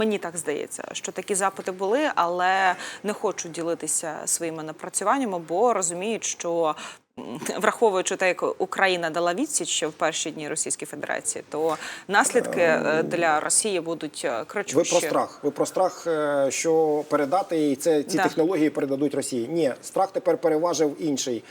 Мені так здається, що такі запити були, але не хочуть ділитися своїми напрацюваннями, бо розуміють, що враховуючи те, як Україна дала відсіч ще в перші дні Російської Федерації, то наслідки е, для Росії будуть е, Ви про страх. Ви про страх, е, що передати і це ці Да. технології передадуть Росії. Ні, страх тепер переважив інший.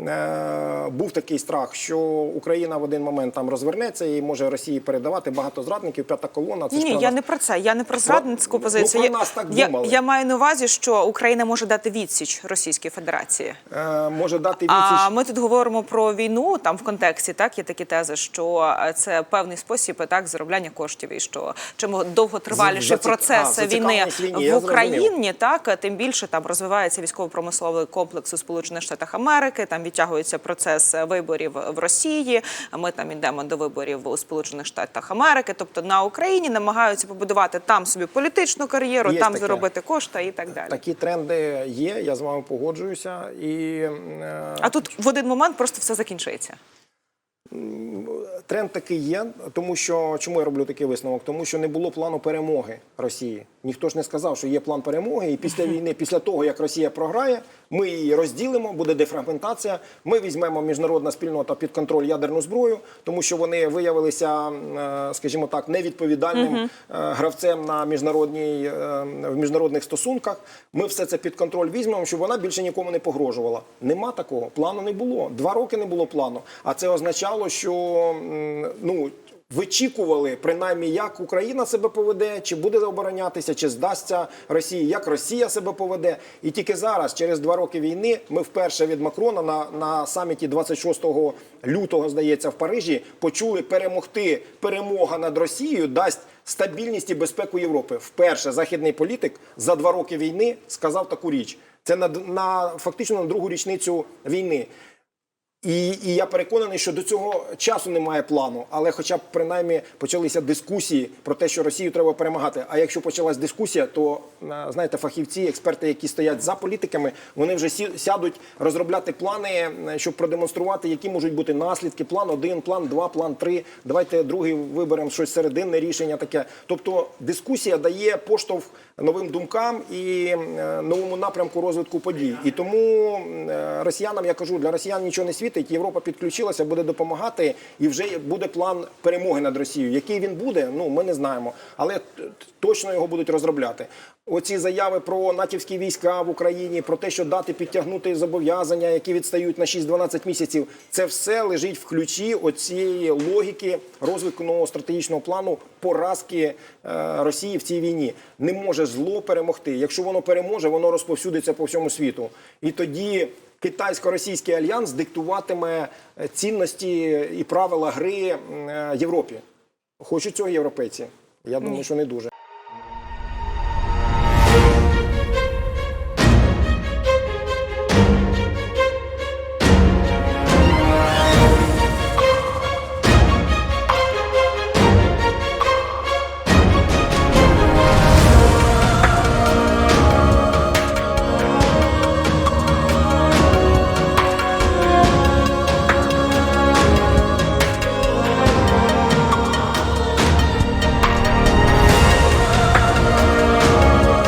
Е, Був такий страх, що Україна в один момент там розвернеться і може Росії передавати багато зрадників. П'ята колона. Це ж Ні, про я нас. не про це. Я не про зрадницьку ну, позицію. про нас так я, думали. я маю на увазі, що Україна може дати відсіч Російській Федерації. Е, може дати відсіч. А ми тут говоримо про війну. Там в контексті так є такі тези, що е, це певний спосіб так заробляння коштів, і що чим довготриваліший Зацік- процес а, війни я в. Україні, так тим більше там розвивається військово-промисловий комплекс у Сполучених Штатах Америки. Там відтягується процес е, виборів в Росії. Ми там йдемо до виборів у Сполучених Штатах Америки. Тобто на Україні намагаються побудувати там собі політичну кар'єру, там таке. заробити кошти і так далі. Такі тренди є. Я з вами погоджуюся. І е, А тут в один момент просто все закінчується. Тренд такий є, тому що чому я роблю такий висновок? Тому що не було плану перемоги Росії. Ніхто ж не сказав, що є план перемоги, і після війни, після того як Росія програє, ми її розділимо, буде дефрагментація. Ми візьмемо міжнародна спільнота під контроль ядерну зброю, тому що вони виявилися, е, скажімо так, невідповідальним е, гравцем на міжнародній е, в міжнародних стосунках. Ми все це під контроль візьмемо, щоб вона більше нікому не погрожувала. Нема такого плану не було. Два роки не було плану. А це означало, що ну. Вичікували принаймні, як Україна себе поведе, чи буде оборонятися, чи здасться Росії, як Росія себе поведе. І тільки зараз, через два роки війни, ми вперше від Макрона на, на саміті 26 лютого, здається, в Парижі почули перемогти. Перемога над Росією дасть стабільність і безпеку Європи. Вперше західний політик за два роки війни сказав таку річ. Це на, на фактично на другу річницю війни. І, і я переконаний, що до цього часу немає плану, але хоча б принаймні почалися дискусії про те, що Росію треба перемагати. А якщо почалась дискусія, то е, знаєте, фахівці, експерти, які стоять за політиками, вони вже сядуть розробляти плани, е, щоб продемонструвати, які можуть бути наслідки. План 1, план 2, план 3. Давайте другий виберемо щось серединне рішення таке. Тобто дискусія дає поштовх новим думкам і е, новому напрямку розвитку подій. І тому росіянам я кажу, для росіян нічого не світить. Європа підключилася, буде допомагати, і вже буде план перемоги над Росією. Який він буде, ну ми не знаємо, але точно його будуть розробляти. Оці заяви про натівські війська в Україні, про те, що дати підтягнути зобов'язання, які відстають на 6-12 місяців, це все лежить в ключі оцієї логіки розвитку нового стратегічного плану поразки е, Росії в цій війні. Не може зло перемогти. Якщо воно переможе, воно розповсюдиться по всьому світу. І тоді китайсько-російський альянс диктуватиме е, цінності і правила гри е, Європі. Хочуть цього європейці? Я думаю, що не дуже.